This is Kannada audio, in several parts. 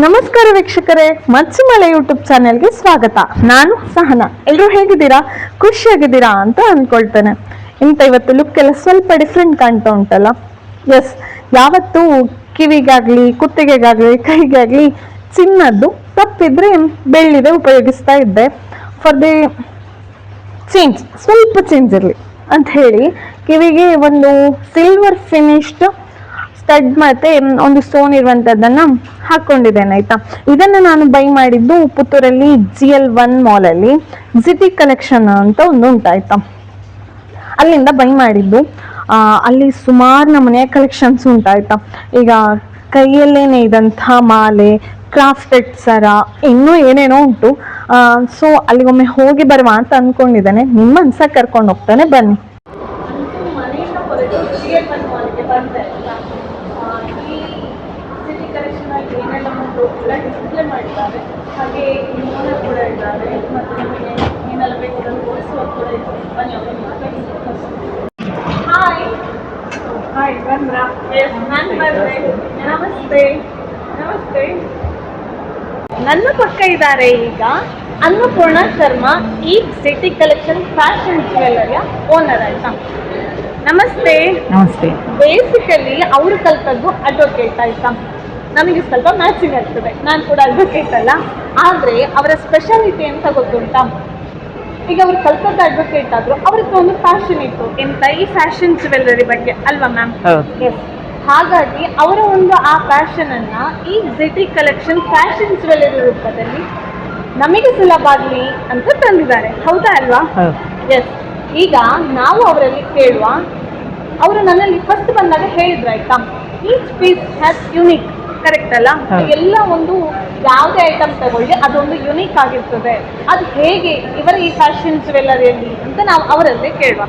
ನಮಸ್ಕಾರ ವೀಕ್ಷಕರೇ ಮಚ್ಚುಮಲೆ ಯೂಟ್ಯೂಬ್ ಚಾನೆಲ್ಗೆ ಸ್ವಾಗತ. ನಾನು ಸಹನಾ. ಎಲ್ಲರೂ ಹೇಗಿದ್ದೀರಾ? ಖುಷಿಯಾಗಿದ್ದೀರಾ ಅಂತ ಅನ್ಕೊಳ್ತೇನೆ ಇಂತ ಇವತ್ತು ಲುಕ್ ಎಲ್ಲ ಸ್ವಲ್ಪ ಡಿಫ್ರೆಂಟ್ ಕಾಣ್ತಾ ಉಂಟಲ್ಲ? ಎಸ್ ಯಾವತ್ತು ಕಿವಿಗಾಗ್ಲಿ, ಕುತ್ತಿಗೆಗಾಗ್ಲಿ, ಕೈಗಾಗ್ಲಿ ಚಿನ್ನದ್ದು, ತಪ್ಪಿದ್ರೆ ಬೆಳ್ಳಿದೆ ಉಪಯೋಗಿಸ್ತಾ ಇದ್ದೆ. ಫಾರ್ ದಿ ಚೇಂಜ್ ಸ್ವಲ್ಪ ಚೇಂಜ್ ಇರಲಿ ಅಂತ ಹೇಳಿ ಕಿವಿಗೆ ಒಂದು ಸಿಲ್ವರ್ ಫಿನಿಶ್ಡ್ ಸ್ಟಡ್ ಮತ್ತೆ ಒಂದು ಸ್ಟೋನ್ ಇರುವಂತದ್ದನ್ನ ಹಾಕೊಂಡಿದ್ದೇನೆ, ಆಯ್ತಾ? ಇದನ್ನ ನಾನು ಬೈ ಮಾಡಿದ್ದು ಪುತ್ತೂರಲ್ಲಿ ಜಿ ಎಲ್ ಒನ್ ಮಾಲ್ ಅಲ್ಲಿ ಜಿಟಿ ಕಲೆಕ್ಷನ್ ಅಂತ ಒಂದು ಉಂಟಾಯ್ತಾ ಅಲ್ಲಿಂದ ಬೈ ಮಾಡಿದ್ದು. ಅಲ್ಲಿ ಸುಮಾರು ನಮ್ಮನೆ ಕಲೆಕ್ಷನ್ಸ್ ಉಂಟಾಯ್ತಾ ಈಗ ಕೈಯಲ್ಲೇ ಇದ್ದಂಥ ಮಾಲೆ ಕ್ರಾಫ್ಟೆಡ್ ಸರ, ಇನ್ನೂ ಏನೇನೋ ಉಂಟು. ಸೊ ಅಲ್ಲಿಗೊಮ್ಮೆ ಹೋಗಿ ಬರುವ ಅಂತ ಅನ್ಕೊಂಡಿದ್ದೇನೆ. ನಿಮ್ಮ ಅನ್ಸ ಕರ್ಕೊಂಡು ಹೋಗ್ತಾನೆ, ಬನ್ನಿ ಮನೆಯಿಂದ ಹೊರಟು ಜಿಎಫ್ ಮಾಲ್ಗೆ ಬಂದೆ ಈ ಸಿಟಿ ಕಲೆಕ್ಷನಲ್ಲಿ ಏನೆಲ್ಲ ಉಂಟು ಎಲ್ಲ ಡಿಸ್ಪ್ಲೇ ಮಾಡಿದ್ದಾರೆ. ಹಾಗೆ ಓನರ್ ಕೂಡ ಇದ್ದಾರೆ. ಮತ್ತು ನಮಗೆ ಏನೆಲ್ಲ ಬೇಕು ಅದನ್ನು ಕೂಡ ಇದೆ. ಬನ್ನಿ ಅವರು ಮಾತಾಡಿಸಿ ಹಾಯ್ ಹಾಯ್ ಬಂದ್ರಾ ನಾನು ಬಂದೆ ನಮಸ್ತೆ. ನಮಸ್ತೆ. ನನ್ನ ಪಕ್ಕ ಇದ್ದಾರೆ ಈಗ ಅನ್ನಪೂರ್ಣ ಶರ್ಮಾ ಈ ಸಿಟಿ ಕಲೆಕ್ಷನ್ ಫ್ಯಾಷನ್ ಜ್ಯುವೆಲ್ಲರಿಯ ಓನರ್ ಆಯ್ತಾ ನಮಸ್ತೆ. ನಮಸ್ತೆ. ಬೇಸಿಕಲಿ ಅವರು ಕಲ್ತದ್ದು ಅಡ್ವೊಕೇಟ್ ಆಯ್ತಾ ನಮಗೆ ಸ್ವಲ್ಪ ಮ್ಯಾಚಿಂಗ್ ಆಗ್ತದೆ. ನಾನು ಕೂಡ ಅಡ್ವೊಕೇಟ್ ಅಲ್ಲ. ಆದರೆ ಅವರ ಸ್ಪೆಷಾಲಿಟಿ ಅಂತ ಗೊತ್ತುಂಟಾ? ಈಗ ಅವರು ಕಲ್ಕತ್ತಾ ಅಡ್ವೊಕೇಟ್ ಆದ್ರು ಅವ್ರಿಗೆ ಒಂದು ಫ್ಯಾಷನ್ ಇತ್ತು. ಎಂತ ಈ ಫ್ಯಾಷನ್ ಜ್ಯುವೆಲ್ಲರಿ ಬಗ್ಗೆ ಅಲ್ವಾ ಮ್ಯಾಮ್ ಹಾಗಾಗಿ ಅವರ ಒಂದು ಆ ಫ್ಯಾಷನ್ ಅನ್ನ ಈ ಜಿಟಿ ಕಲೆಕ್ಷನ್ ಫ್ಯಾಷನ್ ಜ್ಯುವೆಲ್ಲರಿ ರೂಪದಲ್ಲಿ ನಮಗೆ ಸುಲಭ ಆಗಲಿ ಅಂತ ತಂದಿದ್ದಾರೆ. ಹೌದಾ ಅಲ್ವಾ? ಎಸ್ ಈಗ ನಾವು ಅವರಲ್ಲಿ ಕೇಳುವ ಅವರು ನನ್ನಲ್ಲಿ ಫಸ್ಟ್ ಬಂದಾಗ ಹೇಳಿದ್ರು ಆಯ್ತಾ? Each piece has unique correct ಅಲ್ಲ. ಎಲ್ಲ ಒಂದು ಯಾವುದೇ ಐಟಮ್ ತಗೊಳ್ಳಿ ಅದೊಂದು ಯುನೀಕ್ ಆಗಿರ್ತದೆ. ಅದು ಹೇಗೆ? ಇವರ ಈ ಫ್ಯಾಷನ್ ಜ್ಯುವೆಲ್ಲರಿಯಲ್ಲಿ ಅಂತ ನಾವು ಅವರಲ್ಲೇ ಕೇಳುವ.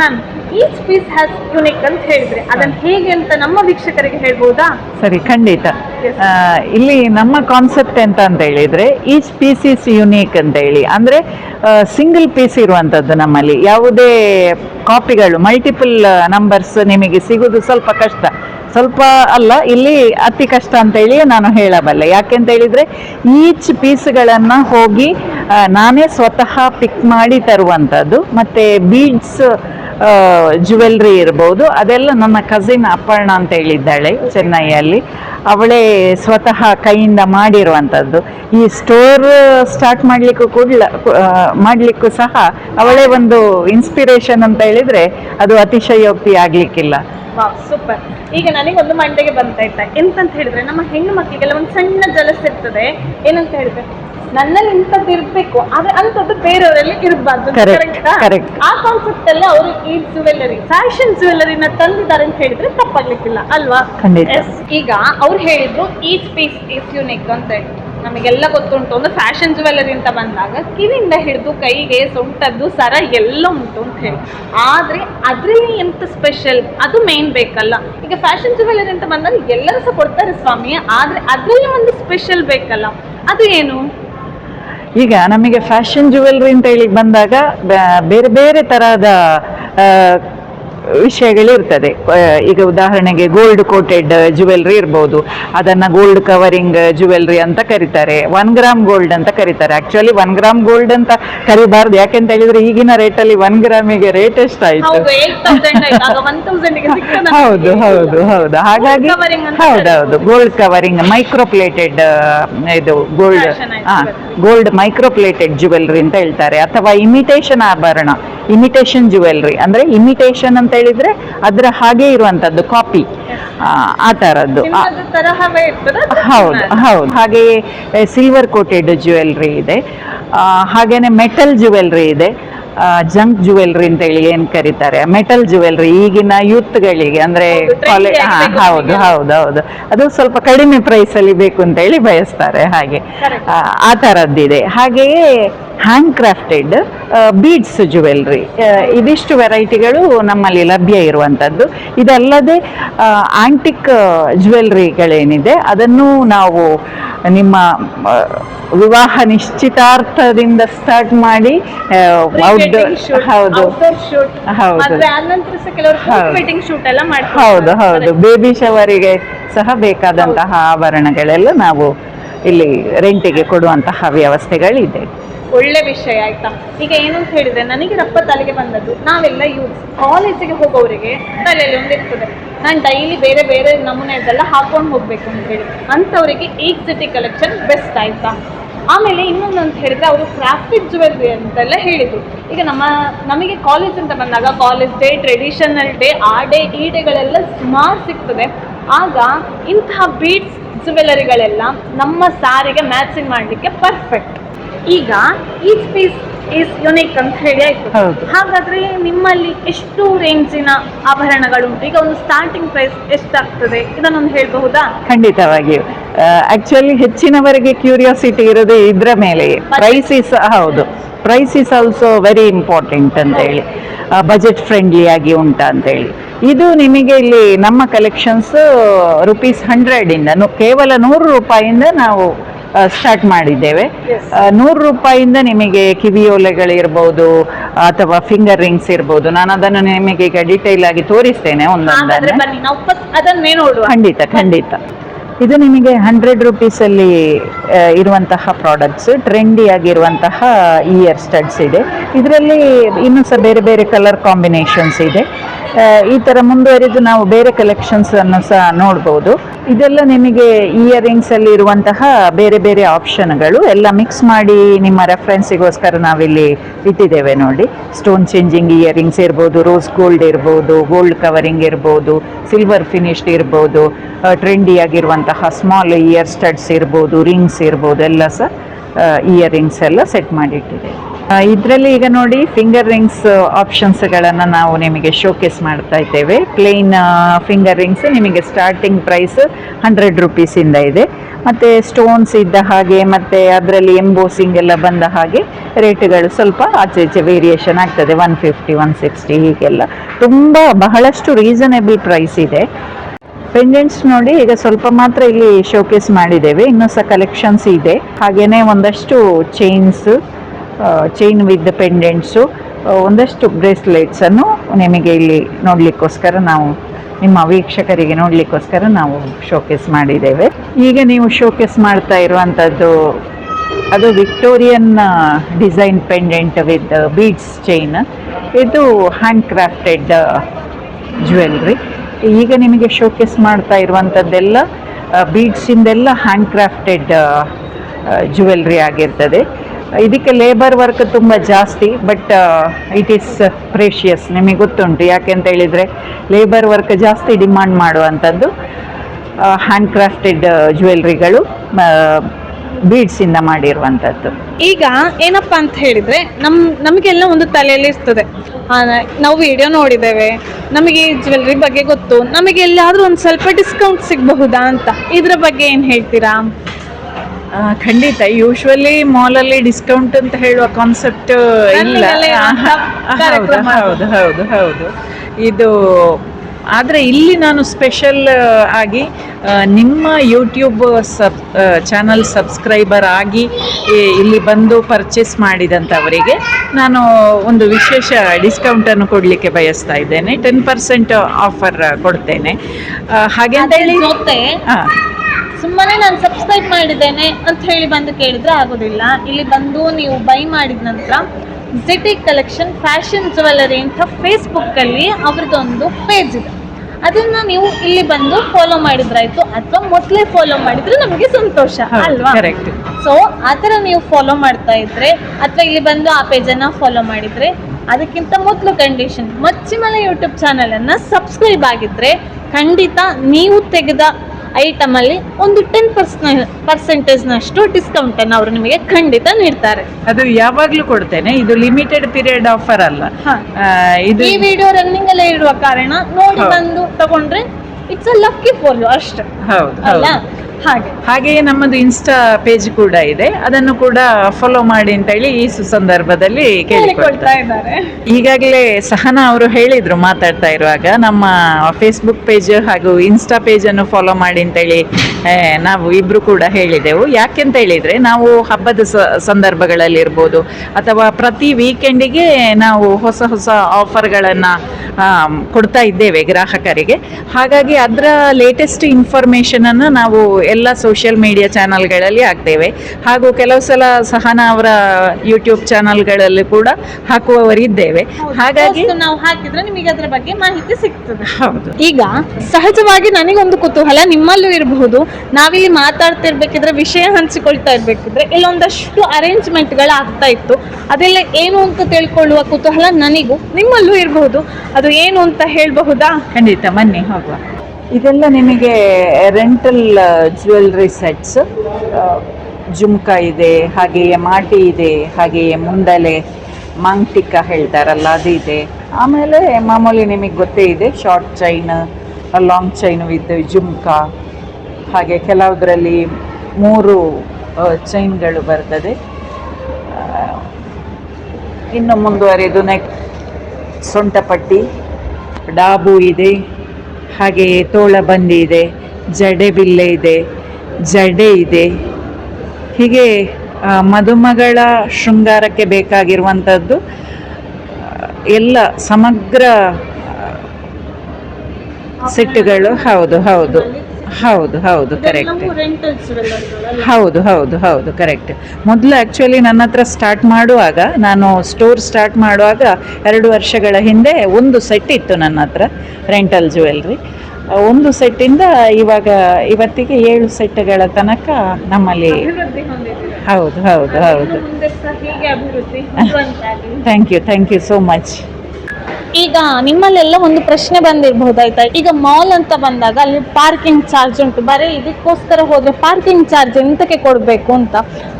Ma'am each piece has unique ಅಂತ ಹೇಳಿದ್ರೆ ಅದನ್ನ ಹೇಗೆ ಅಂತ ನಮ್ಮ ವೀಕ್ಷಕರಿಗೆ ಹೇಳ್ಬೋದಾ? ಸರಿ ಖಂಡಿತ. ಇಲ್ಲಿ ನಮ್ಮ ಕಾನ್ಸೆಪ್ಟ್ ಎಂತ ಅಂತ ಹೇಳಿದ್ರೆ ಈಚ್ ಪೀಸ್ ಇಸ್ ಯುನೀಕ್ ಅಂತ ಹೇಳಿ. ಅಂದ್ರೆ ಸಿಂಗಲ್ ಪೀಸ್ ಇರುವಂತದ್ದು ನಮ್ಮಲ್ಲಿ. ಯಾವುದೇ ಕಾಪಿಗಳು ಮಲ್ಟಿಪಲ್ ನಂಬರ್ಸ್ ನಿಮಗೆ ಸಿಗೋದು ಸ್ವಲ್ಪ ಕಷ್ಟ. ಸ್ವಲ್ಪ ಅಲ್ಲ, ಇಲ್ಲಿ ಅತಿ ಕಷ್ಟ ಅಂತ ಹೇಳಿ ನಾನು ಹೇಳಬಲ್ಲೆ. ಯಾಕೆಂತ ಹೇಳಿದ್ರೆ ಈಚ್ ಪೀಸ್ಗಳನ್ನ ಹೋಗಿ ನಾನೇ ಸ್ವತಃ ಪಿಕ್ ಮಾಡಿ ತರುವಂಥದ್ದು. ಮತ್ತೆ ಬೀಡ್ಸ್ ಜುವೆಲ್ರಿ ಇರ್ಬೋದು. ಅದೆಲ್ಲ ನನ್ನ ಕಸಿನ್ ಅಪರ್ಣ ಅಂತ ಹೇಳಿದ್ದಾಳೆ ಚೆನ್ನೈಯಲ್ಲಿ. ಅವಳೇ ಸ್ವತಃ ಕೈಯಿಂದ ಮಾಡಿರುವಂಥದ್ದು. ಈ ಸ್ಟೋರ್ ಸ್ಟಾರ್ಟ್ ಮಾಡಲಿಕ್ಕೂ ಕೂಡ ಮಾಡಲಿಕ್ಕೂ ಸಹ ಅವಳೇ ಒಂದು ಇನ್ಸ್ಪಿರೇಷನ್ ಅಂತ ಹೇಳಿದ್ರೆ ಅದು ಅತಿಶಯೋಕ್ತಿ ಆಗ್ಲಿಕ್ಕಿಲ್ಲ. ಸೂಪರ್ ಈಗ ನನಗೆ ಒಂದು ಮಂಡೆಗೆ ಬಂತ ಇತ್ತ ಎಂತಂತ ಹೇಳಿದ್ರೆ ನಮ್ಮ ಹೆಣ್ಣು ಮಕ್ಕಳಿಗೆಲ್ಲ ಒಂದು ಸಣ್ಣ ಜಲಸ್ ಇರ್ತದೆ ಏನಂತ ಹೇಳಿದ್ರೆ ನನ್ನಲ್ಲಿ ಇಂಥದ್ದು ಇರ್ಬೇಕು ಆದ್ರೆ ಅಂಥದ್ದು ಬೇರೆಯವರಲ್ಲಿ ಇರಬಾರ್ದು. ಆ? ಕಾನ್ಸೆಪ್ಟ್ ಅಲ್ಲಿ ಅವರು ಈ ಜುವೆಲ್ಲರಿ ಫ್ಯಾಷನ್ ಜುವೆಲ್ಲರಿನ ತಂದಿದ್ದಾರೆ ಅಂತ ಹೇಳಿದ್ರೆ ತಪ್ಪಾಗ್ಲಿಕ್ಕಿಲ್ಲ ಅಲ್ವಾ. ಈಗ ಅವ್ರು ಹೇಳಿದ್ರು ಈಚ್ ಪೀಸ್ ಇಸ್ ಯುನಿಕ್ ಅಂತ ಹೇಳಿ ನಮಗೆಲ್ಲ ಗೊತ್ತುಂಟು. ಒಂದು ಫ್ಯಾಷನ್ ಜ್ಯುವೆಲ್ಲರಿ ಅಂತ ಬಂದಾಗ ಕಿವಿಯಿಂದ ಹಿಡಿದು ಕೈಗೆ ಸೊಂಟದ್ದು ಸರ ಎಲ್ಲ ಉಂಟು ಅಂತ ಹೇಳಿ. ಆದರೆ ಅದರಲ್ಲಿ ಎಂತ ಸ್ಪೆಷಲ್ ಅದು ಮೇನ್ ಬೇಕಲ್ಲ. ಈಗ ಫ್ಯಾಷನ್ ಜ್ಯುವೆಲ್ಲರಿ ಅಂತ ಬಂದಾಗ ಎಲ್ಲರೂ ಸಹ ಕೊಡ್ತಾರೆ ಸ್ವಾಮಿ, ಆದರೆ ಅದರಲ್ಲಿ ಒಂದು ಸ್ಪೆಷಲ್ ಬೇಕಲ್ಲ. ಅದು ಏನು? ಈಗ ನಮಗೆ ಫ್ಯಾಷನ್ ಜುವೆಲ್ರಿ ಅಂತ ಹೇಳಿ ಬಂದಾಗ ಬೇರೆ ಬೇರೆ ತರಹದ ವಿಷಯಗಳಿರ್ತದೆ ಈಗ ಉದಾಹರಣೆಗೆ ಗೋಲ್ಡ್ ಕೋಟೆಡ್ ಜುವೆಲ್ರಿ ಇರ್ಬೋದು. ಅದನ್ನ ಗೋಲ್ಡ್ ಕವರಿಂಗ್ ಜುವೆಲ್ರಿ ಅಂತ ಕರೀತಾರೆ. ಒನ್ ಗ್ರಾಮ್ ಗೋಲ್ಡ್ ಅಂತ ಕರೀತಾರೆ. ಆ್ಯಕ್ಚುಲಿ ಒನ್ ಗ್ರಾಮ್ ಗೋಲ್ಡ್ ಅಂತ ಕರಿಬಾರ್ದು. ಯಾಕೆಂತ ಹೇಳಿದ್ರೆ ಈಗಿನ ರೇಟಲ್ಲಿ ಒನ್ ಗ್ರಾಮಿಗೆ ರೇಟ್ ಎಷ್ಟಾಯಿತು? ಹೌದು ಹೌದು ಹೌದು ಹೌದು. ಹಾಗಾಗಿ ಹೌದೌದು ಗೋಲ್ಡ್ ಕವರಿಂಗ್ ಮೈಕ್ರೋ ಪ್ಲೇಟೆಡ್ ಇದು ಗೋಲ್ಡ್ ಹಾಂ. ಗೋಲ್ಡ್ ಮೈಕ್ರೋ ಪ್ಲೇಟೆಡ್ ಜುವೆಲ್ರಿ ಅಂತ ಹೇಳ್ತಾರೆ. ಅಥವಾ ಇಮಿಟೇಷನ್ ಆಭರಣ ಇಮಿಟೇಷನ್ ಜುವೆಲ್ರಿ ಅಂದ್ರೆ ಇಮಿಟೇಷನ್ ಅಂತ ಹೇಳಿದ್ರೆ ಅದರ ಹಾಗೆ ಇರುವಂತದ್ದು ಕಾಪಿ ಆ ಥರದ್ದು ಹೌದು ಹೌದು. ಹಾಗೆಯೇ ಸಿಲ್ವರ್ ಕೋಟೆಡ್ ಜುವೆಲ್ರಿ ಇದೆ. ಹಾಗೆಯೇ ಹಾಗೇನೆ ಮೆಟಲ್ ಜುವೆಲ್ರಿ ಇದೆ. ಜಂಕ್ ಜುವೆಲ್ರಿ ಅಂತ ಹೇಳಿ ಏನ್ ಕರೀತಾರೆ? ಮೆಟಲ್ ಜುವೆಲ್ರಿ ಈಗಿನ ಯೂತ್ಗಳಿಗೆ ಅಂದ್ರೆ ಹೌದು, ಕಾಲೇಜ್ ಹೌದು. ಹೌದು ಹೌದು. ಅದು ಸ್ವಲ್ಪ ಕಡಿಮೆ ಪ್ರೈಸ್ ಅಲ್ಲಿ ಬೇಕು ಅಂತ ಹೇಳಿ ಬಯಸ್ತಾರೆ ಹಾಗೆ. ಆ, ಆ ತರದ್ದಿದೆ. ಹಾಗೆಯೇ ಹ್ಯಾಂಡ್ ಕ್ರಾಫ್ಟೆಡ್ ಬೀಡ್ಸ್ ಜುವೆಲ್ರಿ ಇದಿಷ್ಟು ವೆರೈಟಿಗಳು ನಮ್ಮಲ್ಲಿ ಲಭ್ಯ ಇರುವಂಥದ್ದು. ಇದಲ್ಲದೆ ಆಂಟಿಕ್ ಜುವೆಲ್ರಿಗಳೇನಿದೆ ಅದನ್ನು ನಾವು ನಿಮ್ಮ ವಿವಾಹ ನಿಶ್ಚಿತಾರ್ಥದಿಂದ ಸ್ಟಾರ್ಟ್ ಮಾಡಿ ಹೌದು. ಹೌದು. ಹೌದು. ಬೇಬಿ ಶವರಿಗೆ ಸಹ ಬೇಕಾದಂತಹ ಆಭರಣಗಳೆಲ್ಲ ನಾವು ಇಲ್ಲಿ ರೆಂಟಿಗೆ ಕೊಡುವಂತಹ ವ್ಯವಸ್ಥೆಗಳಿದೆ. ಒಳ್ಳೆ ವಿಷಯ ಆಯ್ತಾ? ಈಗ ಏನು ಅಂತ ಹೇಳಿದ್ರೆ, ನನಗೆ ರಪ್ಪ ತಲೆಗೆ ಬಂದದ್ದು. ನಾವೆಲ್ಲ ಯೂಸ್, ಕಾಲೇಜಿಗೆ ಹೋಗೋರಿಗೆ ತಲೆಯಲ್ಲಿ ಒಂದು ಇರ್ತದೆ ನಾನು ಡೈಲಿ ಬೇರೆ ಬೇರೆ ನಮೂನೆದೆಲ್ಲ ಹಾಕೊಂಡು ಹೋಗ್ಬೇಕು ಅಂತ ಹೇಳಿ. ಅಂಥವರಿಗೆ ಈಗ ಸಿಟಿ ಕಲೆಕ್ಷನ್ ಬೆಸ್ಟ್ ಆಯ್ತಾ? ಆಮೇಲೆ ಇನ್ನೊಂದು ಅಂತ ಹೇಳಿದ್ರೆ, ಅವರು ಕ್ರಾಫ್ಟೆಡ್ ಜುವೆಲ್ರಿ ಅಂತೆಲ್ಲ ಹೇಳಿದ್ರು. ಈಗ ನಮ್ಮ, ನಮಗೆ ಕಾಲೇಜ್ ಅಂತ ಬಂದಾಗ ಕಾಲೇಜ್ ಡೇ ಟ್ರೆಡಿಷನಲ್ ಡೇ ಆ ಡೇ ಈ ಡೇಗಳೆಲ್ಲ ಸುಮಾರು ಸಿಗ್ತದೆ. ಆಗ ಇಂತಹ ಬೀಟ್ಸ್ ಜುವೆಲರಿಗಳೆಲ್ಲ ನಮ್ಮ ಸಾರಿಗೆ ಮ್ಯಾಚಿಂಗ್ ಮಾಡಲಿಕ್ಕೆ ಪರ್ಫೆಕ್ಟ್ ಈಗ ಈಚ್ ಪೀಸ್ ಈಸ್ ಯುನಿಕ್ ಅಂತ ಹೇಳಿ ಆಯ್ತು. ಹಾಗಾದ್ರೆ ನಿಮ್ಮಲ್ಲಿ ಎಷ್ಟು ರೇಂಜಿನ ಆಭರಣಗಳುಂಟು? ಈಗ ಒಂದು ಸ್ಟಾರ್ಟಿಂಗ್ ಪ್ರೈಸ್ ಎಷ್ಟಾಗ್ತದೆ? ಇದನ್ನೊಂದು ಹೇಳಬಹುದಾ? ಖಂಡಿತವಾಗಿಯೂ ಆಕ್ಚುಲಿ ಹೆಚ್ಚಿನವರಿಗೆ ಕ್ಯೂರಿಯಾಸಿಟಿ ಇರೋದೇ ಇದರ ಮೇಲೆ. ಪ್ರೈಸ್ ಇಸ್ ಹೌದು. Price is also very important ಅಂತ ಹೇಳಿ. ಬಜೆಟ್ ಫ್ರೆಂಡ್ಲಿ ಆಗಿ ಉಂಟಾ ಅಂತ ಹೇಳಿ. ಇದು ನಿಮಗೆ ಇಲ್ಲಿ ನಮ್ಮ ಕಲೆಕ್ಷನ್ಸ್ ರುಪೀಸ್ ಹಂಡ್ರೆಡಿಂದ ಕೇವಲ ನೂರು ರೂಪಾಯಿಂದ ನಾವು ಸ್ಟಾರ್ಟ್ ಮಾಡಿದ್ದೇವೆ. ನೂರು ರೂಪಾಯಿಂದ ನಿಮಗೆ ಕಿವಿಯೋಲೆಗಳಿರ್ಬೋದು ಅಥವಾ ಫಿಂಗರ್ ರಿಂಗ್ಸ್ ಇರ್ಬೋದು. ನಾನು ಅದನ್ನು ನಿಮಗೆ ಈಗ ಡೀಟೇಲ್ ಆಗಿ ತೋರಿಸ್ತೇನೆ ಒಂದೊಂದು ಒಂದೊಂದನ್ನು ಖಂಡಿತ ಖಂಡಿತ. ಇದು ನಿಮಗೆ ಹಂಡ್ರೆಡ್ ರುಪೀಸಲ್ಲಿ ಇರುವಂತಹ ಪ್ರಾಡಕ್ಟ್ಸ್ ಟ್ರೆಂಡಿ ಆಗಿರುವಂತಹ ಇಯರ್ ಸ್ಟಡ್ಸ್ ಇದೆ. ಇದರಲ್ಲಿ ಇನ್ನೂ ಸಹ ಬೇರೆ ಬೇರೆ ಕಲರ್ ಕಾಂಬಿನೇಷನ್ಸ್ ಇದೆ. ಈ ಥರ ಮುಂದುವರಿದು ನಾವು ಬೇರೆ ಕಲೆಕ್ಷನ್ಸ್ ಅನ್ನು ಸಹ ನೋಡ್ಬೋದು. ಇದೆಲ್ಲ ನಿಮಗೆ ಇಯರಿಂಗ್ಸ್ ಅಲ್ಲಿ ಇರುವಂತಹ ಬೇರೆ ಬೇರೆ ಆಪ್ಷನ್ಗಳು ಎಲ್ಲ ಮಿಕ್ಸ್ ಮಾಡಿ ನಿಮ್ಮ ರೆಫರೆನ್ಸಿಗೋಸ್ಕರ ನಾವಿಲ್ಲಿ ಇಟ್ಟಿದ್ದೇವೆ ನೋಡಿ. ಸ್ಟೋನ್ ಚೇಂಜಿಂಗ್ ಇಯರಿಂಗ್ಸ್ ಇರ್ಬೋದು ರೋಸ್ ಗೋಲ್ಡ್ ಇರ್ಬೋದು ಗೋಲ್ಡ್ ಕವರಿಂಗ್ ಇರ್ಬೋದು ಸಿಲ್ವರ್ ಫಿನಿಶ್ಡ್ ಇರ್ಬೋದು ಟ್ರೆಂಡಿ ಆಗಿರುವಂತಹ ಸ್ಮಾಲ್ ಇಯರ್ ಸ್ಟಡ್ಸ್ ಇರ್ಬೋದು ರಿಂಗ್ಸ್ ಇರ್ಬೋದು, ಎಲ್ಲ ಸಹ ಇಯರಿಂಗ್ಸ್ ಎಲ್ಲ ಸೆಟ್ ಮಾಡಿಟ್ಟಿದೆ ಇದರಲ್ಲಿ ಈಗ ನೋಡಿ ಫಿಂಗರ್ ರಿಂಗ್ಸ್ ಆಪ್ಷನ್ಸ್ಗಳನ್ನು ನಾವು ನಿಮಗೆ ಶೋಕೇಸ್ ಮಾಡ್ತಾ ಇದ್ದೇವೆ. ಪ್ಲೇನ್ ಫಿಂಗರ್ ರಿಂಗ್ಸ್ ನಿಮಗೆ ಸ್ಟಾರ್ಟಿಂಗ್ ಪ್ರೈಸ್ ಹಂಡ್ರೆಡ್ ರುಪೀಸಿಂದ ಇದೆ ಮತ್ತು ಸ್ಟೋನ್ಸ್ ಇದ್ದ ಹಾಗೆ, ಮತ್ತು ಅದರಲ್ಲಿ ಎಂಬೋಸಿಂಗ್ ಎಲ್ಲ ಬಂದ ಹಾಗೆ ರೇಟ್ಗಳು ಸ್ವಲ್ಪ ಆಚೆ ಈಚೆ ವೇರಿಯೇಷನ್ ಆಗ್ತದೆ. ಒನ್ ಫಿಫ್ಟಿ ಒನ್ ಸಿಕ್ಸ್ಟಿ ಹೀಗೆಲ್ಲ. ತುಂಬ ಬಹಳಷ್ಟು ರೀಸನೇಬಲ್ ಪ್ರೈಸ್ ಇದೆ. ಪೆಂಡೆಂಟ್ಸ್ ನೋಡಿ ಈಗ ಸ್ವಲ್ಪ ಮಾತ್ರ ಇಲ್ಲಿ ಶೋಕೇಸ್ ಮಾಡಿದ್ದೇವೆ. ಇನ್ನೂ ಸಹ ಕಲೆಕ್ಷನ್ಸ್ ಇದೆ. ಹಾಗೇನೆ ಒಂದಷ್ಟು ಚೈನ್ಸ್ ಚೈನ್ ವಿತ್ ಪೆಂಡೆಂಟ್ಸು ಒಂದಷ್ಟು ಬ್ರೇಸ್ಲೆಟ್ಸನ್ನು ನಿಮಗೆ ಇಲ್ಲಿ ನೋಡಲಿಕ್ಕೋಸ್ಕರ ನಾವು, ನಿಮ್ಮ ವೀಕ್ಷಕರಿಗೆ ನೋಡಲಿಕ್ಕೋಸ್ಕರ ನಾವು ಶೋಕೇಸ್ ಮಾಡಿದ್ದೇವೆ. ಈಗ ನೀವು ಶೋಕೇಸ್ ಮಾಡ್ತಾ ಇರುವಂಥದ್ದು ಅದು Victorian design pendant with beads chain ಇದು ಹ್ಯಾಂಡ್ ಕ್ರಾಫ್ಟೆಡ್ ಜ್ಯುವೆಲ್ರಿ ಈಗ ನಿಮಗೆ ಶೋಕೇಸ್ ಮಾಡ್ತಾ ಇರುವಂಥದ್ದೆಲ್ಲ ಬೀಡ್ಸಿಂದೆಲ್ಲ ಹ್ಯಾಂಡ್ ಕ್ರಾಫ್ಟೆಡ್ ಜ್ಯುವೆಲ್ರಿ ಆಗಿರ್ತದೆ. ಇದಕ್ಕೆ ಲೇಬರ್ ವರ್ಕ್ ತುಂಬ ಜಾಸ್ತಿ ಬಟ್ ಇಟ್ ಈಸ್ ಪ್ರೇಷಿಯಸ್ ನಿಮಗೆ ಗೊತ್ತುಂಟು, ಯಾಕೆ ಅಂತ ಹೇಳಿದರೆ ಲೇಬರ್ ವರ್ಕ್ ಜಾಸ್ತಿ ಡಿಮಾಂಡ್ ಮಾಡುವಂಥದ್ದು ಹ್ಯಾಂಡ್ ಕ್ರಾಫ್ಟೆಡ್ ಜ್ಯುವೆಲ್ರಿಗಳು ಬೀಡ್ಸಿಂದ ಮಾಡಿರುವಂಥದ್ದು. ಈಗ ಏನಪ್ಪಾ ಅಂತ ಹೇಳಿದ್ರೆ ನಮ್ಮ ನಮಗೆಲ್ಲ ಒಂದು ತಲೆಯಲ್ಲಿ ಇರ್ತದೆ. ನಾವು ವಿಡಿಯೋ ನೋಡಿದ್ದೇವೆ, ನಮಗೆ ಜ್ಯುವೆಲ್ರಿ ಬಗ್ಗೆ ಗೊತ್ತು ನಮಗೆ ಎಲ್ಲಾದರೂ ಒಂದು ಸ್ವಲ್ಪ ಡಿಸ್ಕೌಂಟ್ ಸಿಗಬಹುದಾ ಅಂತ. ಇದರ ಬಗ್ಗೆ ಏನು ಹೇಳ್ತೀರಾ? ಖಂಡಿತ. ಯೂಶ್ವಲಿ ಮಾಲಲ್ಲಿ ಡಿಸ್ಕೌಂಟ್ ಅಂತ ಹೇಳುವ ಕಾನ್ಸೆಪ್ಟ್ ಇಲ್ಲ. ಹೌದು ಹೌದು ಹೌದು ಹೌದು. ಇದು ಆದರೆ ಇಲ್ಲಿ ನಾನು ಸ್ಪೆಷಲ್ ಆಗಿ ನಿಮ್ಮ ಯೂಟ್ಯೂಬ್ ಸಬ್ ಚಾನಲ್ ಸಬ್ಸ್ಕ್ರೈಬರ್ ಆಗಿ ಇಲ್ಲಿ ಬಂದು ಪರ್ಚೇಸ್ ಮಾಡಿದಂಥವರಿಗೆ ನಾನು ಒಂದು ವಿಶೇಷ ಡಿಸ್ಕೌಂಟನ್ನು ಕೊಡಲಿಕ್ಕೆ ಬಯಸ್ತಾ ಇದ್ದೇನೆ. ಟೆನ್ ಪರ್ಸೆಂಟ್ ಆಫರ್ ಕೊಡ್ತೇನೆ. ಹಾಗೆ ಅಂತ ಹೇಳಿ? ಹಾಂ ಸುಮ್ಮನೆ ನಾನು ಸಬ್ಸ್ಕ್ರೈಬ್ ಮಾಡಿದ್ದೇನೆ ಅಂತ ಹೇಳಿ ಬಂದು ಕೇಳಿದ್ರೆ ಆಗೋದಿಲ್ಲ. ಇಲ್ಲಿ ಬಂದು ನೀವು ಬೈ ಮಾಡಿದ ನಂತರ ಸಿಟಿ ಕಲೆಕ್ಷನ್ ಫ್ಯಾಷನ್ ಜ್ಯುವೆಲರಿ ಅಂತ ಫೇಸ್ಬುಕ್ಕಲ್ಲಿ ಅವ್ರದ್ದೊಂದು ಪೇಜ್ ಇದೆ. ಅದನ್ನ ನೀವು ಇಲ್ಲಿ ಬಂದು ಫಾಲೋ ಮಾಡಿದ್ರಾಯ್ತು ಅಥವಾ ಮೊದಲೇ ಫಾಲೋ ಮಾಡಿದ್ರೆ ನಮಗೆ ಸಂತೋಷ ಅಲ್ವಾ? ಕರೆಕ್ಟ್ ಸೊ ಆ ಥರ ನೀವು ಫಾಲೋ ಮಾಡ್ತಾ ಇದ್ರೆ ಅಥವಾ ಇಲ್ಲಿ ಬಂದು ಆ ಪೇಜನ್ನು ಫಾಲೋ ಮಾಡಿದ್ರೆ ಅದಕ್ಕಿಂತ ಮೊದಲು ಕಂಡೀಷನ್ ಮಚ್ಚಿಮಲೆ ಯೂಟ್ಯೂಬ್ ಚಾನಲನ್ನು ಸಬ್ಸ್ಕ್ರೈಬ್ ಆಗಿದ್ರೆ ಖಂಡಿತ ನೀವು ತೆಗೆದ ಐಟಮಲ್ಲಿ ಒಂದು ಟೆನ್ ಪರ್ಸೆಂಟ್ ಪರ್ಸೆಂಟೇಜ್ನಷ್ಟು ಡಿಸ್ಕೌಂಟನ್ನು ಅವರು ನಿಮಗೆ ಖಂಡಿತ ನೀಡ್ತಾರೆ. ಅದು ಯಾವಾಗ್ಲೂ ಕೊಡ್ತೇನೆ. ಇದು ಲಿಮಿಟೆಡ್ ಪೀರಿಯಡ್ ಆಫರ್ ಅಲ್ಲ. ಆ, ಇದು ಈ ವಿಡಿಯೋ ರನ್ನಿಂಗ್ ಅಲ್ಲೇ ಇರುವ ಕಾರಣ ನೋಡಿ ಹೌದು. ಬಂದು ತಗೊಂಡ್ರೆ ಇಟ್ಸ್ ಅ ಲಕ್ಕಿ ಫಾಲೋ ಅಷ್ಟೇ. ಹೌದು ಅಲ್ಲ? ಹೌದು. ಹಾಗೆ. ಹಾಗೆಯೇ ನಮ್ಮದು ಇನ್ಸ್ಟಾ ಪೇಜ್ ಕೂಡ ಇದೆ. ಅದನ್ನು ಕೂಡ ಫಾಲೋ ಮಾಡಿ ಅಂತ ಹೇಳಿ ಈ ಸುಸಂದರ್ಭದಲ್ಲಿ ಕೇಳಿಕೊಳ್ತಾ ಇದ್ದಾರೆ. ಈಗಾಗಲೇ ಸಹನಾ ಅವರು ಹೇಳಿದ್ರು ಮಾತಾಡ್ತಾ ಇರುವಾಗ ನಮ್ಮ ಫೇಸ್ಬುಕ್ ಪೇಜ್ ಹಾಗೂ ಇನ್ಸ್ಟಾ ಪೇಜ್ ಅನ್ನು ಫಾಲೋ ಮಾಡಿ ಅಂತ ಹೇಳಿ ನಾವು ಇಬ್ರು ಕೂಡ ಹೇಳಿದೆವು. ಯಾಕೆಂತ ಹೇಳಿದ್ರೆ ನಾವು ಹಬ್ಬದ ಸಂದರ್ಭಗಳಲ್ಲಿ ಇರ್ಬೋದು ಅಥವಾ ಪ್ರತಿ ವೀಕೆಂಡಿಗೆ ನಾವು ಹೊಸ ಹೊಸ ಆಫರ್ಗಳನ್ನು ಕೊಡ್ತಾ ಇದ್ದೇವೆ ಗ್ರಾಹಕರಿಗೆ. ಹಾಗಾಗಿ ಅದರ ಲೇಟೆಸ್ಟ್ ಇನ್ಫಾರ್ಮೇಷನನ್ನು ನಾವು ಎಲ್ಲ ಸೋಷಿಯಲ್ ಮೀಡಿಯಾ ಚಾನಲ್ಗಳಲ್ಲಿ ಹಾಕ್ತೇವೆ ಹಾಗೂ ಕೆಲವು ಸಲ ಸಹನ ಅವರ ಯೂಟ್ಯೂಬ್ ಚಾನಲ್ಗಳಲ್ಲಿ ಕೂಡ ಹಾಕುವವರಿದ್ದೇವೆ. ಹಾಗಾಗಿ ನಾವು ಹಾಕಿದ್ರೆ ನಿಮಗೆ ಅದರ ಬಗ್ಗೆ ಮಾಹಿತಿ ಸಿಗ್ತದೆ. ಹೌದು. ಈಗ ಸಹಜವಾಗಿ ನನಗೊಂದು ಕುತೂಹಲ ನಿಮ್ಮಲ್ಲೂ ಇರಬಹುದು. ನಾವಿಲ್ಲಿ ಮಾತಾಡ್ತಾ ಇರ್ಬೇಕಿದ್ರೆ ವಿಷಯ ಹಂಚಿಕೊಳ್ತಾ ಇರ್ಬೇಕಿದ್ರೆ ಇಲ್ಲೊಂದಷ್ಟು ಅರೇಂಜ್ಮೆಂಟ್ಗಳು ಆಗ್ತಾ ಇತ್ತು. ಅದೆಲ್ಲ ಏನು ಅಂತ ತಿಳ್ಕೊಳ್ಳುವ ಕುತೂಹಲ ನನಗೂ ನಿಮ್ಮಲ್ಲೂ ಇರಬಹುದು. ಅದು ಏನು ಅಂತ ಹೇಳಬಹುದಾ? ಖಂಡಿತ ಮೊನ್ನೆ ಹೋಗುವ. ಇದೆಲ್ಲ ನಿಮಗೆ ರೆಂಟಲ್ ಜ್ಯುವೆಲ್ರಿ ಸೆಟ್ಸ್ ಜುಮ್ಕ ಇದೆ, ಹಾಗೆಯೇ ಮಾಟಿ ಇದೆ, ಹಾಗೆಯೇ ಮುಂದಲೆ ಮಾಂಗ್ಟಿಕ ಹೇಳ್ತಾರಲ್ಲ, ಅದು ಇದೆ. ಆಮೇಲೆ ಮಾಮೂಲಿ ನಿಮಗೆ ಗೊತ್ತೇ ಇದೆ short chain long chain with jhumka. ಹಾಗೆ ಕೆಲವುದರಲ್ಲಿ ಮೂರು ಚೈನ್ಗಳು ಬರ್ತದೆ. ಇನ್ನು ಮುಂದುವರೆದು ನೆಕ್ ಸೊಂಟಪಟ್ಟಿ, ಡಾಬು ಇದೆ. ಹಾಗೆಯೇ ತೋಳಬಂದಿ ಇದೆ ಜಡೆ ಬಿಲ್ಲೆ ಇದೆ ಜಡೆ ಇದೆ. ಹೀಗೆ ಮದುಮಗಳ ಶೃಂಗಾರಕ್ಕೆ ಬೇಕಾಗಿರುವಂಥದ್ದು ಎಲ್ಲ ಸಮಗ್ರ ಸೆಟ್ಗಳು ಹೌದು ಹೌದು. ಹೌದು ಹೌದು ಕರೆಕ್ಟ್ ಹೌದು ಹೌದು ಹೌದು ಕರೆಕ್ಟ್ ಮೊದಲು ಆ್ಯಕ್ಚುಲಿ ನನ್ನ ಹತ್ರ ಸ್ಟಾರ್ಟ್ ಮಾಡುವಾಗ ನಾನು ಸ್ಟೋರ್ ಸ್ಟಾರ್ಟ್ ಮಾಡುವಾಗ ಎರಡು ವರ್ಷಗಳ ಹಿಂದೆ ಒಂದು ಸೆಟ್ ಇತ್ತು ನನ್ನ ಹತ್ರ ರೆಂಟಲ್ ಜ್ಯುವೆಲ್ರಿ ಒಂದು ಸೆಟ್ಟಿಂದ ಇವಾಗ ಇವತ್ತಿಗೆ ಏಳು ಸೆಟ್ಗಳ ತನಕ ನಮ್ಮಲ್ಲಿ ಹೌದು ಹೌದು ಹೌದು. Thank you thank you so much ಈಗ ನಿಮ್ಮಲ್ಲೆಲ್ಲ ಒಂದು ಪ್ರಶ್ನೆ ಬಂದಿರಬಹುದಾಯ್ತಾ? ಈಗ ಮಾಲ್ ಅಂತ ಬಂದಾಗ ಅಲ್ಲಿ ಪಾರ್ಕಿಂಗ್ ಚಾರ್ಜ್ ಉಂಟು. ಬರೀ ಇದಕ್ಕೋಸ್ಕರ ಹೋದ್ರೆ ಪಾರ್ಕಿಂಗ್ ಚಾರ್ಜ್ ಎಂತಕ್ಕೆ ಕೊಡಬೇಕು ಅಂತ?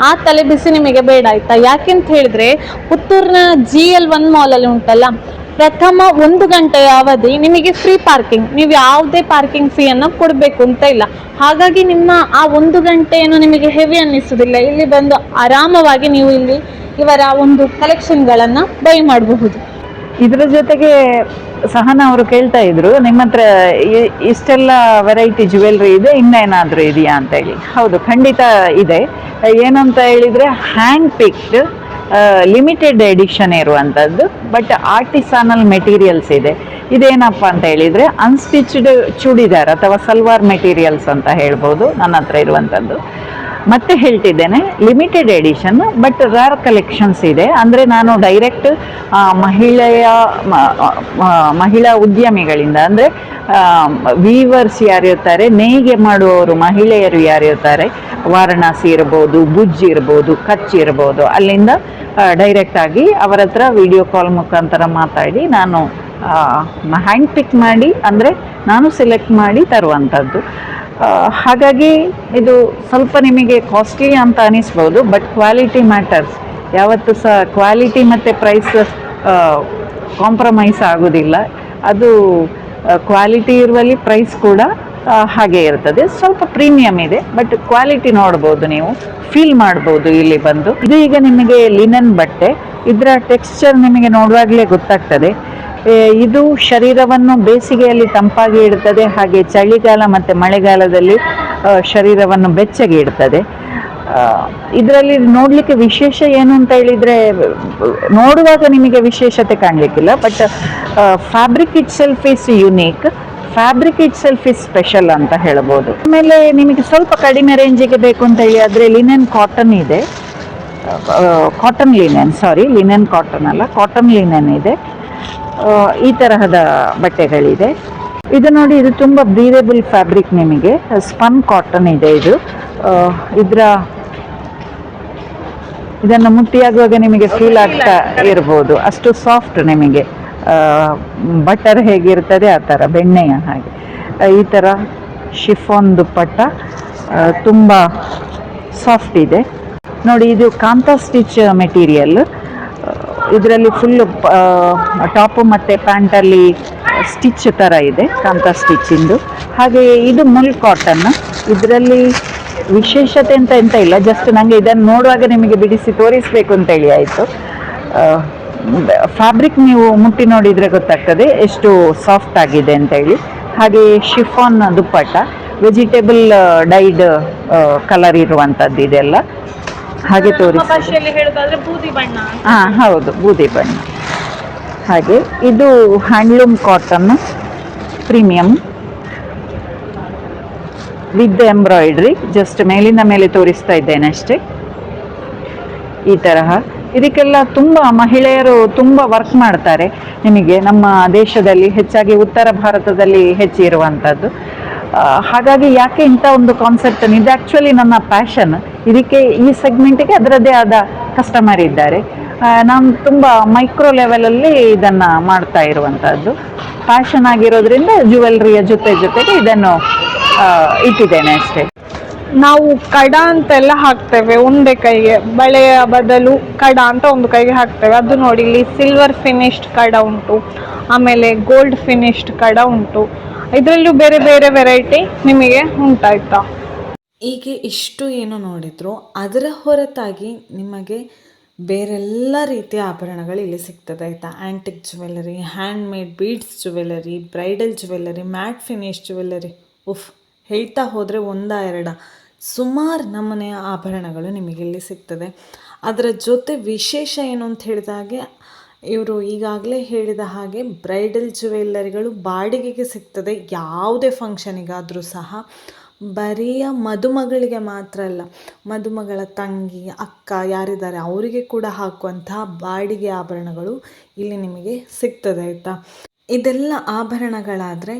ಆ ತಲೆ ಬಿಸಿ ನಿಮಗೆ ಬೇಡ ಆಯ್ತಾ? ಯಾಕೆಂತ ಹೇಳಿದ್ರೆ ಪುತ್ತೂರಿನ ಜಿ ಎಲ್ ಒನ್ ಮಾಲ್ ಅಲ್ಲಿ ಉಂಟಲ್ಲ, ಪ್ರಥಮ ಒಂದು ಗಂಟೆಯ ಅವಧಿ ನಿಮಗೆ ಫ್ರೀ ಪಾರ್ಕಿಂಗ್ ನೀವು ಯಾವುದೇ ಪಾರ್ಕಿಂಗ್ ಫೀ ಅನ್ನು ಕೊಡಬೇಕು ಅಂತ ಇಲ್ಲ. ಹಾಗಾಗಿ ನಿಮ್ಮ ಆ ಒಂದು ಗಂಟೆಯನ್ನು ನಿಮಗೆ ಹೆವಿ ಅನ್ನಿಸೋದಿಲ್ಲ ಇಲ್ಲಿ ಬಂದು ಆರಾಮವಾಗಿ ನೀವು ಇಲ್ಲಿ ಇವರ ಒಂದು ಕಲೆಕ್ಷನ್ಗಳನ್ನು ಬೈ ಮಾಡಬಹುದು. ಇದ್ರ ಜೊತೆಗೆ ಸಹನ ಅವರು ಕೇಳ್ತಾ ಇದ್ರು, ನಿಮ್ಮ ಹತ್ರ ಇಷ್ಟೆಲ್ಲ ವೆರೈಟಿ ಜ್ಯುವೆಲ್ರಿ ಇದೆ, ಇನ್ನೇನಾದರೂ ಇದೆಯಾ ಅಂತ ಹೇಳಿ. ಹೌದು, ಖಂಡಿತ ಇದೆ. ಏನಂತ ಹೇಳಿದರೆ ಹ್ಯಾಂಡ್ ಪಿಕ್ಡ್ ಲಿಮಿಟೆಡ್ ಎಡಿಷನ್ ಇರುವಂಥದ್ದು ಬಟ್ ಆರ್ಟಿಸಾನಲ್ ಮೆಟೀರಿಯಲ್ಸ್ ಇದೆ. ಇದೇನಪ್ಪ ಅಂತ ಹೇಳಿದರೆ ಅನ್ಸ್ಟಿಚ್ಡ್ ಚೂಡಿದಾರ್ ಅಥವಾ ಸಲ್ವಾರ್ ಮೆಟೀರಿಯಲ್ಸ್ ಅಂತ ಹೇಳ್ಬೋದು, ನನ್ನ ಹತ್ರ ಇರುವಂಥದ್ದು ಮತ್ತೆ ಹೇಳ್ತಿದ್ದೇನೆ limited edition but rare collections ಇದೆ. ಅಂದರೆ ನಾನು ಡೈರೆಕ್ಟ್ ಮಹಿಳೆಯ ಮಹಿಳಾ ಉದ್ಯಮಿಗಳಿಂದ, ಅಂದರೆ ವೀವರ್ಸ್ ಯಾರಿರ್ತಾರೆ, ನೇಯ್ಗೆ ಮಾಡುವವರು ಮಹಿಳೆಯರು ಯಾರಿರ್ತಾರೆ, ವಾರಣಾಸಿ ಇರ್ಬೋದು ಬುಜ್ ಇರ್ಬೋದು ಕಚ್ ಇರ್ಬೋದು, ಅಲ್ಲಿಂದ ಡೈರೆಕ್ಟ್ ಆಗಿ ಅವರ ಹತ್ರ ವಿಡಿಯೋ ಕಾಲ್ ಮುಖಾಂತರ ಮಾತಾಡಿ ನಾನು ಹ್ಯಾಂಡ್ ಪಿಕ್ ಮಾಡಿ, ಅಂದರೆ, ನಾನು ಸೆಲೆಕ್ಟ್ ಮಾಡಿ ತರುವಂಥದ್ದು. ಹಾಗಾಗಿ ಇದು ಸ್ವಲ್ಪ ನಿಮಗೆ ಕಾಸ್ಟ್ಲಿ ಅಂತ ಅನಿಸ್ಬೋದು ಬಟ್ ಕ್ವಾಲಿಟಿ ಮ್ಯಾಟರ್ಸ್ ಯಾವತ್ತೂ ಸಹ ಕ್ವಾಲಿಟಿ ಮತ್ತು ಪ್ರೈಸ್ ಕಾಂಪ್ರಮೈಸ್ ಆಗೋದಿಲ್ಲ. ಅದು ಕ್ವಾಲಿಟಿ ಇರುವಲ್ಲಿ ಪ್ರೈಸ್ ಕೂಡ ಹಾಗೆ ಇರ್ತದೆ. ಸ್ವಲ್ಪ ಪ್ರೀಮಿಯಂ ಇದೆ ಬಟ್ ಕ್ವಾಲಿಟಿ ನೋಡ್ಬೋದು ನೀವು. ಫೀಲ್ ಮಾಡ್ಬೋದು ಇಲ್ಲಿ ಬಂದು. ಇದು ಈಗ ನಿಮಗೆ ಲಿನನ್ ಬಟ್ಟೆ. ಇದರ ಟೆಕ್ಸ್ಚರ್ ನಿಮಗೆ ನೋಡುವಾಗಲೇ ಗೊತ್ತಾಗ್ತದೆ. ಇದು ಶರೀರವನ್ನು ಬೇಸಿಗೆಯಲ್ಲಿ ತಂಪಾಗಿ ಇಡ್ತದೆ, ಹಾಗೆ ಚಳಿಗಾಲ ಮತ್ತು ಮಳೆಗಾಲದಲ್ಲಿ ಶರೀರವನ್ನು ಬೆಚ್ಚಗೆ ಇಡ್ತದೆ. ಇದರಲ್ಲಿ ನೋಡಲಿಕ್ಕೆ ವಿಶೇಷ ಏನು ಅಂತ ಹೇಳಿದರೆ, ನೋಡುವಾಗ ನಿಮಗೆ ವಿಶೇಷತೆ ಕಾಣಲಿಕ್ಕಿಲ್ಲ, but fabric itself is unique fabric itself is special ಅಂತ ಹೇಳ್ಬೋದು. ಆಮೇಲೆ ನಿಮಗೆ ಸ್ವಲ್ಪ ಕಡಿಮೆ ರೇಂಜಿಗೆ ಬೇಕು ಅಂತ ಹೇಳಿ, ಆದರೆ ಲಿನೆನ್ ಕಾಟನ್ ಇದೆ. Cotton linen sari linen cotton ಅಲ್ಲ ಕಾಟನ್ ಲಿನೆನ್ ಇದೆ. ಈ ತರಹದ ಬಟ್ಟೆಗಳಿದೆ. ಇದು ನೋಡಿ ಇದು ತುಂಬ ಬ್ರೀದೇಬಲ್ ಫ್ಯಾಬ್ರಿಕ್ ನಿಮಗೆ. ಸ್ಪನ್ ಕಾಟನ್ ಇದೆ ಇದು. ಇದರ ಇದನ್ನು ಮುಟ್ಟಿಯಾಗುವಾಗ ನಿಮಗೆ ಫೀಲ್ ಆಗ್ತಾ ಇರ್ಬೋದು. ಅಷ್ಟು ಸಾಫ್ಟ್ ನಿಮಗೆ. ಬಟರ್ ಹೇಗಿರ್ತದೆ ಆ ಥರ ಬೆಣ್ಣೆಯ ಹಾಗೆ. ಈ ಥರ ಶಿಫಾನ್ ದುಪ್ಪಟ್ಟ ತುಂಬ ಸಾಫ್ಟ್ ಇದೆ. ನೋಡಿ ಇದು ಕಾಂತಾ ಸ್ಟಿಚ್ ಮೆಟೀರಿಯಲ್ ಇದರಲ್ಲಿ ಫುಲ್ ಟಾಪು ಮತ್ತು ಪ್ಯಾಂಟಲ್ಲಿ ಸ್ಟಿಚ್ ಥರ ಇದೆ ಕಾಂತಾ ಸ್ಟಿಚ್ಚಿಂದು ಹಾಗೆ ಇದು ಮುಲ್ ಕಾಟನ್ ಇದರಲ್ಲಿ ವಿಶೇಷತೆ ಅಂತ, ಎಂತ ಇಲ್ಲ ಜಸ್ಟ್ ನನಗೆ ಇದನ್ನು ನೋಡುವಾಗ ನಿಮಗೆ ಬಿಡಿಸಿ ತೋರಿಸಬೇಕು ಅಂತೇಳಿ ಆಯಿತು. ಫ್ಯಾಬ್ರಿಕ್ ನೀವು ಮುಟ್ಟಿ ನೋಡಿದರೆ ಗೊತ್ತಾಗ್ತದೆ, ಎಷ್ಟು ಸಾಫ್ಟ್ ಆಗಿದೆ ಅಂತೇಳಿ ಹಾಗೆ chiffon dupatta vegetable dyed colour ಇರುವಂಥದ್ದು ಇದೆಲ್ಲ. ಹಾಗೆ ತೋರಿಸಿ. ಭಾಷೆಯಲ್ಲಿ ಹೇಳೋದಾದ್ರೆ ಬೂದಿ ಬಣ್ಣ ಹಾ ಹೌದು ಬೂದಿ ಬಣ್ಣ. ಹಾಗೆ ಇದು handloom cotton premium. With embroidery just ಮೇಲಿಂದ ಮೇಲೆ ತೋರಿಸ್ತಾ ಇದ್ದೇನೆ ಅಷ್ಟೇ. ಈ ತರಹ. ಇದಕ್ಕೆಲ್ಲ ತುಂಬ ಮಹಿಳೆಯರು ತುಂಬ ವರ್ಕ್ ಮಾಡ್ತಾರೆ. ನಿಮಗೆ ನಮ್ಮ ದೇಶದಲ್ಲಿ ಹೆಚ್ಚಾಗಿ ಉತ್ತರ ಭಾರತದಲ್ಲಿ ಹೆಚ್ಚಿರುವಂಥದ್ದು ಹಾಗಾಗಿ ಯಾಕೆ ಇಂಥ ಒಂದು ಕಾನ್ಸೆಪ್ಟ್ ಇದು ಆ್ಯಕ್ಚುಲಿ ನನ್ನ ಪ್ಯಾಷನ್ ಇದಕ್ಕೆ ಈ ಸೆಗ್ಮೆಂಟಿಗೆ ಅದರದ್ದೇ ಆದ ಕಸ್ಟಮರ್ ಇದ್ದಾರೆ. ನಾನು ತುಂಬ ಮೈಕ್ರೋ ಲೆವೆಲಲ್ಲಿ ಇದನ್ನು ಮಾಡ್ತಾ ಇರುವಂಥದ್ದು ಫ್ಯಾಷನ್ ಆಗಿರೋದ್ರಿಂದ ಜುವೆಲ್ರಿಯ ಜೊತೆ ಜೊತೆಗೆ ಇದನ್ನು ಇಟ್ಟಿದ್ದೇನೆ ಅಷ್ಟೇ. ನಾವು ಕಡ ಅಂತೆಲ್ಲ ಹಾಕ್ತೇವೆ. ಒಂದೇ ಕೈಗೆ, ಬಳೆಯ ಬದಲು ಕಡ ಅಂತ ಒಂದು ಕೈಗೆ ಹಾಕ್ತೇವೆ. ಅದು ನೋಡಿ, ಇಲ್ಲಿ ಸಿಲ್ವರ್ ಫಿನಿಶ್ಡ್ ಕಡ ಉಂಟು. ಆಮೇಲೆ ಗೋಲ್ಡ್ ಫಿನಿಶ್ಡ್ ಕಡ ಉಂಟು. ಇದರಲ್ಲೂ ಬೇರೆ ಬೇರೆ ವೆರೈಟಿ ನಿಮಗೆ ಉಂಟಾಯ್ತಾ? ಹೀಗೆ ಇಷ್ಟು ಏನು ನೋಡಿದ್ರು ಅದರ ಹೊರತಾಗಿ ನಿಮಗೆ ಬೇರೆಲ್ಲ ರೀತಿಯ ಆಭರಣಗಳು ಇಲ್ಲಿ ಸಿಗ್ತದೆ, ಆಯಿತಾ? Antique jewellery hand made beads jewellery bridal jewellery matte finish jewellery ಉಫ್, ಹೇಳ್ತಾ ಹೋದರೆ ಒಂದ ಎರಡ ಸುಮಾರು ನಮ್ಮನೆಯ ಆಭರಣಗಳು ನಿಮಗೆ ಇಲ್ಲಿ ಸಿಗ್ತದೆ. ಅದರ ಜೊತೆ ವಿಶೇಷ ಏನು ಅಂತ ಹೇಳಿದಾಗೆ ಇವರು ಈಗಾಗಲೇ ಹೇಳಿದ ಹಾಗೆ ಬ್ರೈಡಲ್ ಜ್ಯುವೆಲ್ಲರಿಗಳು ಬಾಡಿಗೆಗೆ ಸಿಗ್ತದೆ, ಯಾವುದೇ ಫಂಕ್ಷನಿಗಾದರೂ ಸಹ. ಬರಿಯ ಮದುಮಗಳಿಗೆ ಮಾತ್ರ ಅಲ್ಲ, ಮದುಮಗಳ ತಂಗಿ, ಅಕ್ಕ ಯಾರಿದ್ದಾರೆ ಅವರಿಗೆ ಕೂಡ ಹಾಕುವಂತಹ ಬಾಡಿಗೆ ಆಭರಣಗಳು ಇಲ್ಲಿ ನಿಮಗೆ ಸಿಗ್ತದೆ, ಆಯಿತಾ? ಇದೆಲ್ಲ ಆಭರಣಗಳಾದರೆ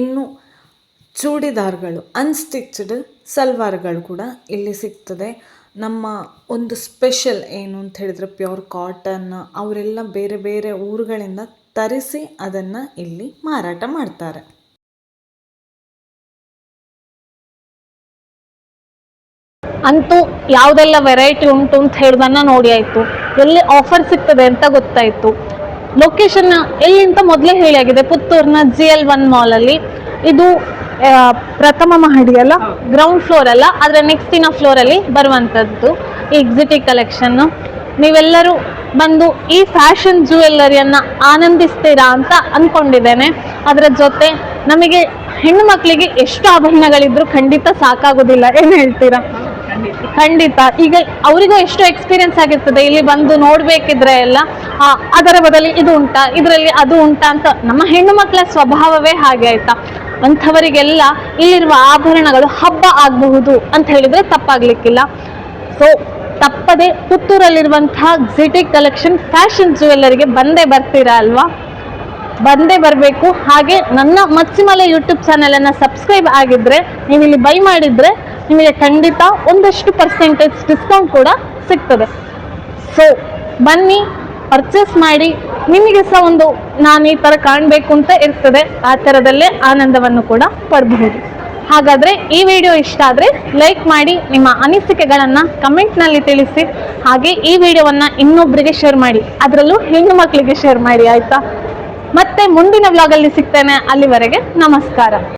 ಇನ್ನು ಚೂಡಿದಾರ್ಗಳು ಅನ್ಸ್ಟಿಚ್ಡ್ ಸಲ್ವಾರ್ಗಳು ಕೂಡ ಇಲ್ಲಿ ಸಿಗ್ತದೆ. ನಮ್ಮ ಒಂದು ಸ್ಪೆಷಲ್ ಏನು ಅಂತ ಹೇಳಿದರೆ ಪ್ಯೂರ್ ಕಾಟನ್, ಅವರೆಲ್ಲ ಬೇರೆ ಬೇರೆ ಊರುಗಳಿಂದ ತರಿಸಿ ಅದನ್ನು ಇಲ್ಲಿ ಮಾರಾಟ ಮಾಡ್ತಾರೆ. ಅಂತೂ ಯಾವುದೆಲ್ಲ ವೆರೈಟಿ ಉಂಟು ಅಂತ ಹೇಳೋದನ್ನ ನೋಡಿ ಆಯಿತು. ಎಲ್ಲಿ ಆಫರ್ ಸಿಗ್ತದೆ ಅಂತ ಗೊತ್ತಾಯಿತು. ಲೊಕೇಶನ್ ಎಲ್ಲಿ ಅಂತ ಮೊದಲೇ ಹೇಳಿ ಆಗಿದೆ ಪುತ್ತೂರಿನ ಜಿ ಎಲ್ ಒನ್ ಮಾಲಲ್ಲಿ ಇದು ಪ್ರಥಮ ಮಹಡಿ ಅಲ್ಲ? ಗ್ರೌಂಡ್ ಫ್ಲೋರ್ ಅಲ್ಲ? ಅದರ ನೆಕ್ಸ್ಟಿನ ಫ್ಲೋರಲ್ಲಿ ಬರುವಂಥದ್ದು ಈ ಎಕ್ಸಿಟಿ ಕಲೆಕ್ಷನ್ ನೀವೆಲ್ಲರೂ ಬಂದು ಈ ಫ್ಯಾಷನ್ ಜ್ಯುವೆಲ್ಲರಿಯನ್ನು ಆನಂದಿಸ್ತೀರಾ ಅಂತ ಅಂದ್ಕೊಂಡಿದ್ದೇನೆ ಅದರ ಜೊತೆ ನಮಗೆ ಹೆಣ್ಣು ಮಕ್ಕಳಿಗೆ ಎಷ್ಟು ಆಭರಣಗಳಿದ್ರು ಖಂಡಿತ ಸಾಕಾಗೋದಿಲ್ಲ. ಏನು ಹೇಳ್ತೀರಾ? ಖಂಡಿತ. ಈಗ ಅವರಿಗೂ ಎಷ್ಟು ಎಕ್ಸ್ಪೀರಿಯನ್ಸ್ ಆಗಿರ್ತದೆ. ಇಲ್ಲಿ ಬಂದು ನೋಡ್ಬೇಕಿದ್ರೆ ಎಲ್ಲ ಅದರ ಬದಲಿ ಇದು ಉಂಟಾ, ಇದರಲ್ಲಿ ಅದು ಉಂಟಾ ಅಂತ ನಮ್ಮ ಹೆಣ್ಣು ಮಕ್ಕಳ ಸ್ವಭಾವವೇ ಹಾಗೆ ಆಯ್ತಾ? ಅಂಥವರಿಗೆಲ್ಲ ಇಲ್ಲಿರುವ ಆಭರಣಗಳು ಹಬ್ಬ ಆಗಬಹುದು ಅಂತ ಹೇಳಿದ್ರೆ ತಪ್ಪಾಗ್ಲಿಕ್ಕಿಲ್ಲ. ಸೊ ತಪ್ಪದೆ ಪುತ್ತೂರಲ್ಲಿರುವಂತಹ ಜಿಟಿ ಕಲೆಕ್ಷನ್ ಫ್ಯಾಷನ್ ಜ್ಯುವೆಲ್ಲರಿಗೆ ಬಂದೇ ಬರ್ತೀರಾ ಅಲ್ವಾ? ಬಂದೇ ಬರಬೇಕು. ಹಾಗೆ ನನ್ನ ಮತ್ಸಿಮಲೆ ಯೂಟ್ಯೂಬ್ ಚಾನೆಲನ್ನು ಸಬ್ಸ್ಕ್ರೈಬ್ ಆಗಿದ್ರೆ ನೀವು ಇಲ್ಲಿ ಬೈ ಮಾಡಿದ್ರೆ ನಿಮಗೆ ಖಂಡಿತ ಒಂದಷ್ಟು ಪರ್ಸೆಂಟೇಜ್ ಡಿಸ್ಕೌಂಟ್ ಕೂಡ ಸಿಗ್ತದೆ. ಸೊ ಬನ್ನಿ ಪರ್ಚೇಸ್ ಮಾಡಿ, ನಿಮಗೆ ಸಹ ಒಂದು ನಾನು ಈ ಥರ ಕಾಣಬೇಕು ಅಂತ ಇರ್ತದೆ, ಆ ಥರದಲ್ಲೇ ಆನಂದವನ್ನು ಕೂಡ ಪಡಬಹುದು. ಹಾಗಾದರೆ ಈ ವಿಡಿಯೋ ಇಷ್ಟ ಆದರೆ ಲೈಕ್ ಮಾಡಿ, ನಿಮ್ಮ ಅನಿಸಿಕೆಗಳನ್ನು ಕಮೆಂಟ್ನಲ್ಲಿ ತಿಳಿಸಿ, ಹಾಗೆ ಈ ವಿಡಿಯೋವನ್ನು ಇನ್ನೊಬ್ಬರಿಗೆ ಶೇರ್ ಮಾಡಿ, ಅದರಲ್ಲೂ ಹೆಣ್ಣು ಮಕ್ಕಳಿಗೆ ಶೇರ್ ಮಾಡಿ, ಆಯಿತಾ? ಮತ್ತೆ ಮುಂದಿನ ವ್ಲಾಗಲ್ಲಿ ಸಿಗ್ತೇನೆ, ಅಲ್ಲಿವರೆಗೆ ನಮಸ್ಕಾರ.